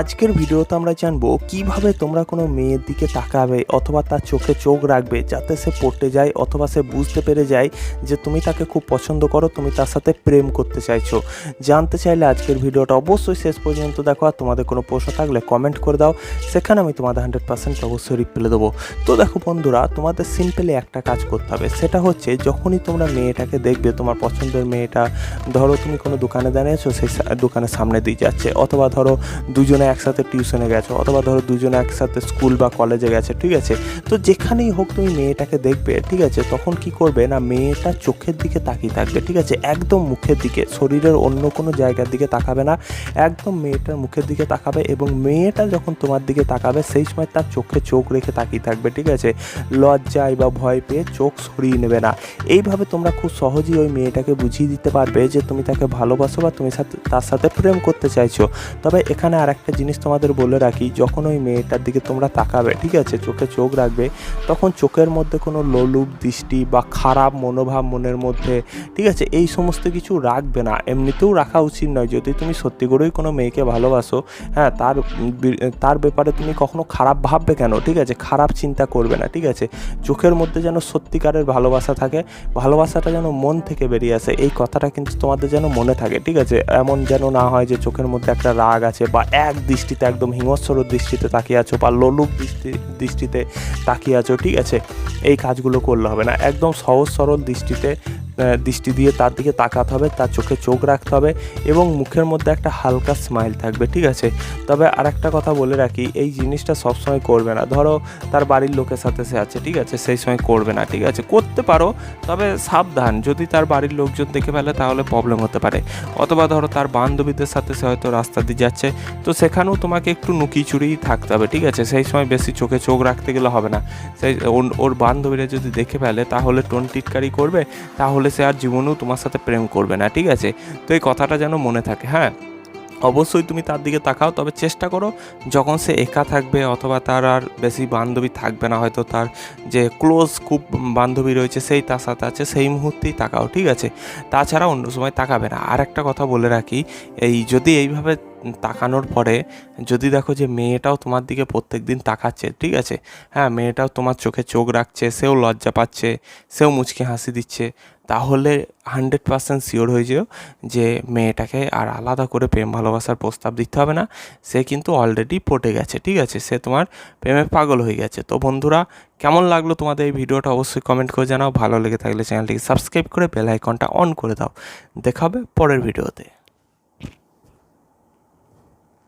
আজকের ভিডিওতে আমরা জানব কীভাবে তোমরা কোনো মেয়ের দিকে তাকাবে অথবা তার চোখে চোখ রাখবে যাতে সে পড়তে যায় অথবা সে বুঝতে পেরে যায় যে তুমি তাকে খুব পছন্দ করো, তুমি তার সাথে প্রেম করতে চাইছো। জানতে চাইলে আজকের ভিডিওটা অবশ্যই শেষ পর্যন্ত দেখো আর তোমাদের কোনো প্রশ্ন থাকলে কমেন্ট করে দাও, সেখানে আমি তোমাদের হান্ড্রেড পার্সেন্ট অবশ্যই রিপ্লাই দেবো। তো দেখো বন্ধুরা, তোমাদের সিম্পলি একটা কাজ করতে হবে, সেটা হচ্ছে যখনই তোমরা মেয়েটাকে দেখবে, তোমার পছন্দের মেয়েটা, ধরো তুমি কোনো দোকানে দাঁড়িয়েছো সেই দোকানের সামনে দিয়ে যাচ্ছে, অথবা ধরো দুজনে একসাথে টিউশনে গেছো, অথবা ধরো দুজনে একসাথে স্কুল বা কলেজে গেছে, ঠিক আছে? তো যেখানেই হোক তুমি মেয়েটাকে দেখবে, ঠিক আছে? তখন কি করবে না, মেয়েটা চোখের দিকে তাকিয়ে থাকবে, ঠিক আছে? একদম মুখের দিকে, শরীরের অন্য কোনো জায়গার দিকে তাকাবে না, একদম মেয়েটার মুখের দিকে তাকাবে এবং মেয়েটা যখন তোমার দিকে তাকাবে, সেই সময় তার চোখে চোখ রেখে তাকিয়ে থাকবে, ঠিক আছে? লজ্জায় বা ভয় পেয়ে চোখ সরিয়ে নেবে না। এইভাবে তোমরা খুব সহজেই ওই মেয়েটাকে বুঝিয়ে দিতে পারবে যে তুমি তাকে ভালোবাসো বা তুমি সাথে, তার সাথে প্রেম করতে চাইছো। তবে এখানে আর একটা জিনিস তোমাদের বলে রাখি, যখন ওই মেয়েটার দিকে তোমরা তাকাবে, ঠিক আছে, চোখে চোখ রাখবে, তখন চোখের মধ্যে কোনো লোলুপ, দৃষ্টি বা খারাপ মনোভাব মনের মধ্যে, ঠিক আছে, এই সমস্ত কিছু রাখবে না। এমনিতেও রাখা উচিত নয়। যদি তুমি সত্যি করেই কোনো মেয়েকে ভালোবাসো হ্যাঁ তার তার ব্যাপারে তুমি কখনো খারাপ ভাববে কেন? ঠিক আছে, খারাপ চিন্তা করবে না, ঠিক আছে? চোখের মধ্যে যেন সত্যিকারের ভালোবাসা থাকে, ভালোবাসাটা যেন মন থেকে বেরিয়ে আসে, এই কথাটা কিন্তু তোমাদের যেন মনে থাকে, ঠিক আছে? এমন যেন না হয় যে চোখের মধ্যে একটা রাগ আছে বা এক দৃষ্টিতে একদম হিংস্র দৃষ্টিতে তাকিয়ে আছো বা লোলুপ দৃষ্টি, দৃষ্টিতে তাকিয়ে আছো, ঠিক আছে? এই কাজগুলো করলে হবে না। একদম সহজ সরল দৃষ্টিতে দৃষ্টি দিয়ে তার দিকে তাকাতে হবে, তার চোখে চোখ রাখতে হবে এবং মুখের মধ্যে একটা হালকা স্মাইল থাকবে, ঠিক আছে? তবে আর একটা কথা বলে রাখি, এই জিনিসটা সবসময় করবে না। ধরো, তার বাড়ির লোকের সাথে সে আছে, ঠিক আছে? সেই সময় করবে না, ঠিক আছে? করতে পারো, তবে সাবধান। যদি তার বাড়ির লোকজন দেখে ফেলে, তাহলে প্রবলেম হতে পারে। অথবা ধরো, তার বান্ধবীদের সাথে সে হয়তো রাস্তা দিয়ে যাচ্ছে, তো সেখানেও তোমাকে একটু নুকি চুরিই থাকতে হবে, ঠিক আছে? সেই সময় বেশি চোখে চোখ রাখতে গেলে হবে না। সেই ওর বান্ধবীরা যদি দেখে ফেলে, তাহলে টোন টিটকারি করবে, তাহলে সে আর জীবনেও তোমার সাথে প্রেম করবে না, ঠিক আছে? তো এই কথাটা যেন মনে থাকে হ্যাঁ? অবশ্যই তুমি তার দিকে তাকাও, তবে চেষ্টা করো যখন সে একা থাকবে অথবা তার আর বেশি বান্ধবী থাকবে না, হয়তো তার যে ক্লোজ খুব বান্ধবী রয়েছে সেই তার সাথে আছে, সেই মুহূর্তেই তাকাও, ঠিক আছে? তাছাড়া অন্য সময় তাকাবে না। আর একটা কথা বলে রাখি, এই যদি এইভাবে তাকানোর পরে যদি দেখো যে মেয়েটাও তোমার দিকে প্রত্যেক দিন তাকাচ্ছে, ঠিক আছে? হ্যাঁ মেয়েটাও তোমার চোখে চোখ রাখছে, সেও লজ্জা পাচ্ছে, সেও মুচকি হাসি দিচ্ছে, তাহলে হান্ড্রেড পার্সেন্ট শিওর হয়ে যেও যে মেয়েটাকে আর আলাদা করে প্রেম ভালোবাসার প্রস্তাব দিতে হবে না। সে কিন্তু অলরেডি পটে গেছে, ঠিক আছে? সে তোমার প্রেমে পাগল হয়ে গেছে। তো বন্ধুরা, কেমন লাগল তোমাদের এই ভিডিওটা অবশ্যই কমেন্ট করে জানাও। ভালো লেগে থাকলে চ্যানেলটিকে সাবস্ক্রাইব করে বেল আইকনটা অন করে দাও। দেখা হবে পরের ভিডিওতে।